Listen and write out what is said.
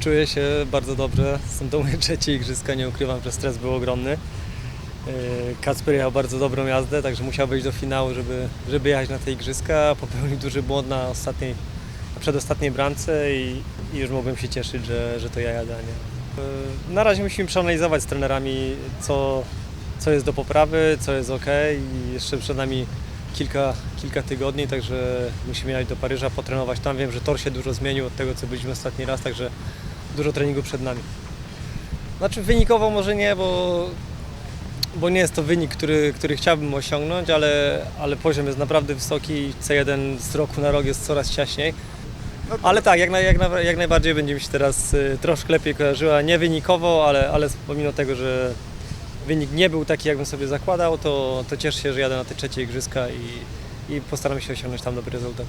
Czuję się bardzo dobrze. Są to moje trzecie igrzyska, nie ukrywam, że stres był ogromny. Yy, Kacper jechał bardzo dobrą jazdę, także musiał wejść do finału, żeby, żeby jechać na te igrzyska. Popełnił duży błąd na ostatniej, przedostatniej bramce i, i już mogłem się cieszyć, że, że to ja jadę, nie. Yy, Na razie musimy przeanalizować z trenerami, co, co jest do poprawy, co jest ok i jeszcze przed nami kilka, kilka tygodni, także musimy jechać do Paryża, potrenować tam. Wiem, że tor się dużo zmienił od tego, co byliśmy ostatni raz, także dużo treningu przed nami. Znaczy wynikowo może nie, bo, bo nie jest to wynik, który, który chciałbym osiągnąć, ale, ale poziom jest naprawdę wysoki i C1 z roku na rok jest coraz ciaśniej. Ale tak, jak, naj, jak, na, jak najbardziej będzie mi się teraz y, troszkę lepiej kojarzyła, nie wynikowo, ale, ale pomimo tego, że wynik nie był taki, jakbym sobie zakładał, to, to cieszę się, że jadę na te trzecie igrzyska i, i postaram się osiągnąć tam dobry rezultat.